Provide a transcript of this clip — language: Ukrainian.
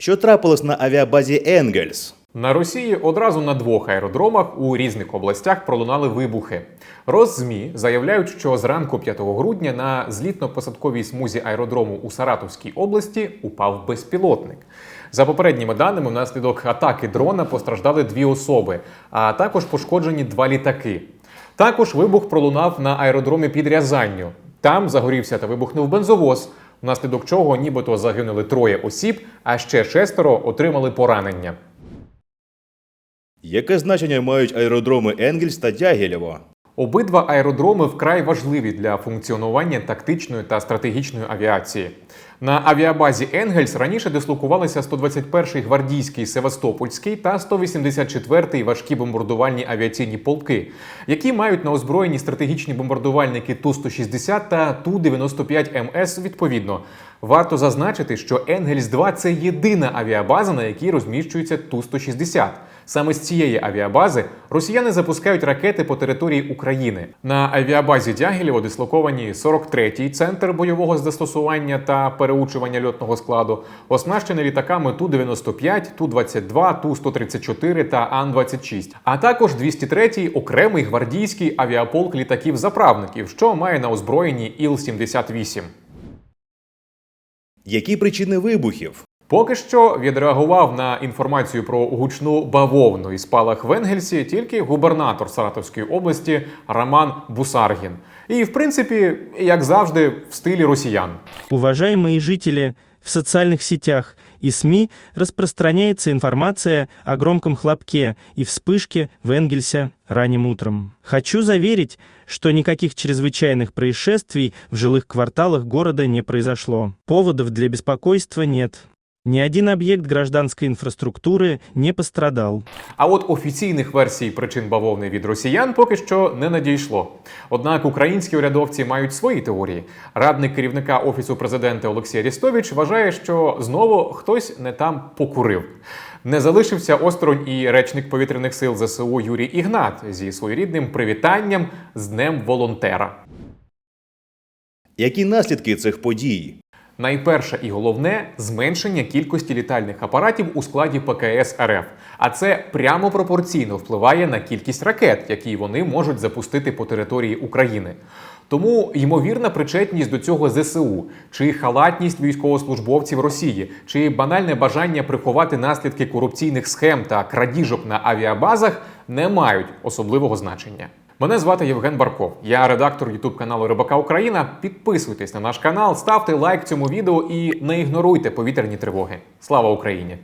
Що трапилось на авіабазі Енгельс? На Росії одразу на двох аеродромах у різних областях пролунали вибухи. Роззмі заявляють, що зранку 5 грудня на злітно-посадковій смузі аеродрому у Саратовській області упав безпілотник. За попередніми даними, внаслідок атаки дрона постраждали дві особи, а також пошкоджені два літаки. Також вибух пролунав на аеродромі під Рязанню. Там загорівся та вибухнув бензовоз, внаслідок чого нібито загинули троє осіб, а ще шестеро отримали поранення. Яке значення мають аеродроми Енгельс та Дягілєво? Обидва аеродроми вкрай важливі для функціонування тактичної та стратегічної авіації. На авіабазі Енгельс раніше дислокувалися 121-й гвардійський Севастопольський та 184-й важкі бомбардувальні авіаційні полки, які мають на озброєнні стратегічні бомбардувальники Ту-160 та Ту-95 МС відповідно. Варто зазначити, що Енгельс 2 це єдина авіабаза, на якій розміщується Ту-160. Саме з цієї авіабази росіяни запускають ракети по території України. На авіабазі Дягілєво дислоковані 43-й центр бойового застосування та переучування льотного складу, оснащений літаками Ту-95, Ту-22, Ту-134 та Ан-26, а також 203-й окремий гвардійський авіаполк літаків-заправників, що має на озброєнні Іл-78. Які причини вибухів? Поки що відреагував на інформацію про гучну бавовну і спалах в Енгельсі тільки губернатор Саратовської області Роман Бусаргін. І, в принципі, як завжди, в стилі росіян. Уважаемые жители, в социальных сетях и СМИ распространяется информация о громком хлопке и вспышке в Энгельсе ранним утром. Хочу заверить, что никаких чрезвычайных происшествий в жилых кварталах города не произошло. Поводов для беспокойства нет. Ни один объект гражданской инфраструктуры не пострадал. А от офіційних версій причин бавовни від росіян поки що не надійшло. Однак українські урядовці мають свої теорії. Радник керівника офісу президента Олексій Арістович вважає, що знову хтось не там покурив. Не залишився осторонь і речник повітряних сил ЗСУ Юрій Ігнат зі своєрідним привітанням з Днем волонтера. Які наслідки цих подій? Найперше і головне зменшення кількості літальних апаратів у складі ПКС РФ. А це прямо пропорційно впливає на кількість ракет, які вони можуть запустити по території України. Тому ймовірна причетність до цього ЗСУ, чи халатність військовослужбовців Росії, чи банальне бажання приховати наслідки корупційних схем та крадіжок на авіабазах не мають особливого значення. Мене звати Євген Барков. Я редактор Ютуб каналу Рибака Україна. Підписуйтесь на наш канал, ставте лайк цьому відео і не ігноруйте повітряні тривоги. Слава Україні!